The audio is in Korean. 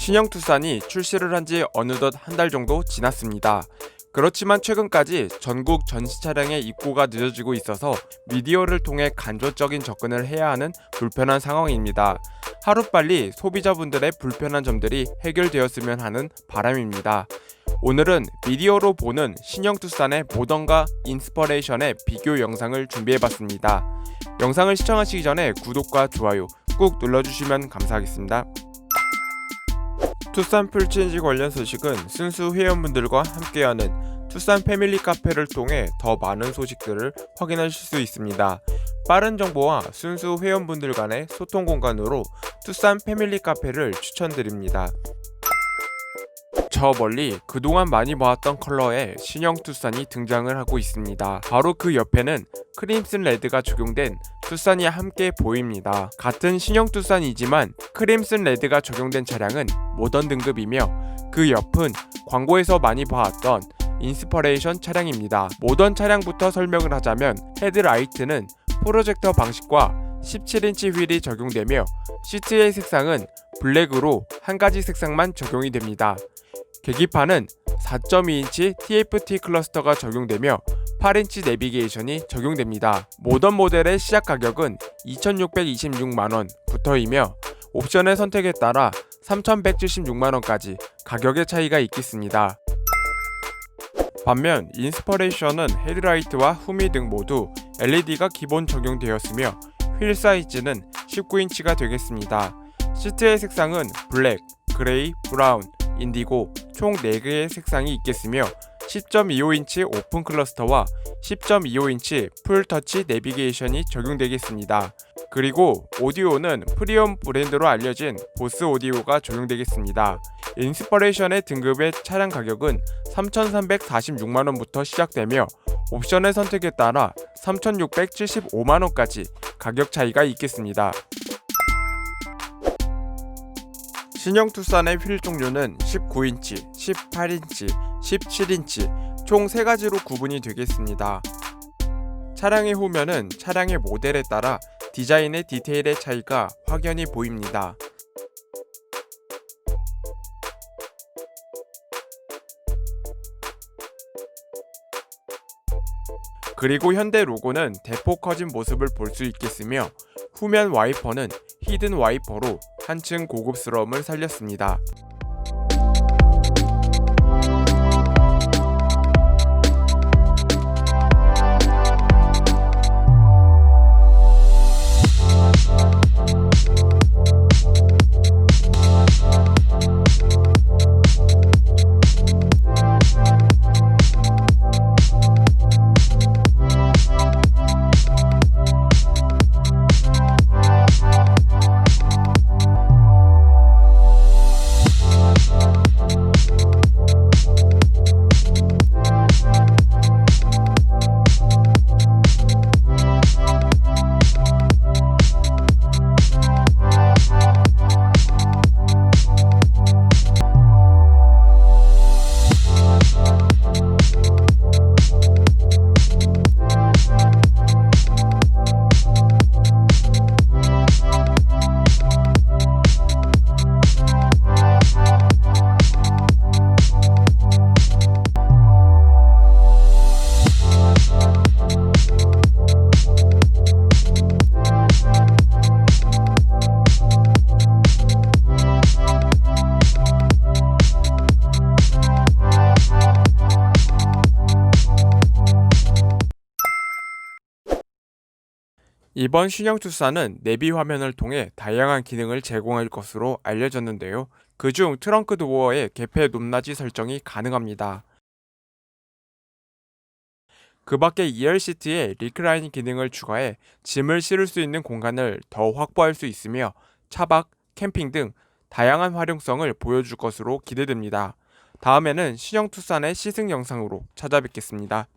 신형 투싼이 출시를 한 지 어느덧 한 달 정도 지났습니다. 그렇지만 최근까지 전국 전시 차량의 입고가 늦어지고 있어서 미디어를 통해 간접적인 접근을 해야 하는 불편한 상황입니다. 하루빨리 소비자분들의 불편한 점들이 해결되었으면 하는 바람입니다. 오늘은 미디어로 보는 신형 투싼의 모던과 인스퍼레이션의 비교 영상을 준비해봤습니다. 영상을 시청하시기 전에 구독과 좋아요 꾹 눌러주시면 감사하겠습니다. 투싼 풀체인지 관련 소식은 순수 회원분들과 함께하는 투싼 패밀리 카페를 통해 더 많은 소식들을 확인하실 수 있습니다. 빠른 정보와 순수 회원분들 간의 소통 공간으로 투싼 패밀리 카페를 추천드립니다. 저 멀리 그동안 많이 보았던 컬러의 신형 투싼이 등장을 하고 있습니다. 바로 그 옆에는 크림슨 레드가 적용된 투싼이 함께 보입니다. 같은 신형 투싼이지만 크림슨 레드가 적용된 차량은 모던 등급이며 그 옆은 광고에서 많이 봐왔던 인스퍼레이션 차량입니다. 모던 차량부터 설명을 하자면 헤드라이트는 프로젝터 방식과 17인치 휠이 적용되며 시트의 색상은 블랙으로 한 가지 색상만 적용이 됩니다. 계기판은 4.2인치 TFT 클러스터가 적용되며 8인치 내비게이션이 적용됩니다. 모던 모델의 시작 가격은 2,626만원 부터이며 옵션의 선택에 따라 3,176만원까지 가격의 차이가 있겠습니다. 반면 인스퍼레이션은 헤드라이트와 후미 등 모두 LED가 기본 적용되었으며 휠 사이즈는 19인치가 되겠습니다. 시트의 색상은 블랙, 그레이, 브라운, 인디고 총 4개의 색상이 있겠으며 10.25인치 오픈 클러스터와 10.25인치 풀 터치 내비게이션이 적용되겠습니다. 그리고 오디오는 프리엄 브랜드로 알려진 보스 오디오가 적용되겠습니다. 인스퍼레이션의 등급의 차량 가격은 3,346만원부터 시작되며 옵션의 선택에 따라 3,675만원까지 가격 차이가 있겠습니다. 신형 투싼의 휠 종류는 19인치, 18인치, 17인치 총 3가지로 구분이 되겠습니다. 차량의 후면은 차량의 모델에 따라 디자인의 디테일의 차이가 확연히 보입니다. 그리고 현대 로고는 대폭 커진 모습을 볼 수 있겠으며 후면 와이퍼는 히든 와이퍼로 한층 고급스러움을 살렸습니다. 이번 신형 투싼은 내비 화면을 통해 다양한 기능을 제공할 것으로 알려졌는데요. 그중 트렁크 도어의 개폐 높낮이 설정이 가능합니다. 그 밖에 2열 시트에 리클라인 기능을 추가해 짐을 실을 수 있는 공간을 더 확보할 수 있으며 차박, 캠핑 등 다양한 활용성을 보여줄 것으로 기대됩니다. 다음에는 신형 투싼의 시승 영상으로 찾아뵙겠습니다.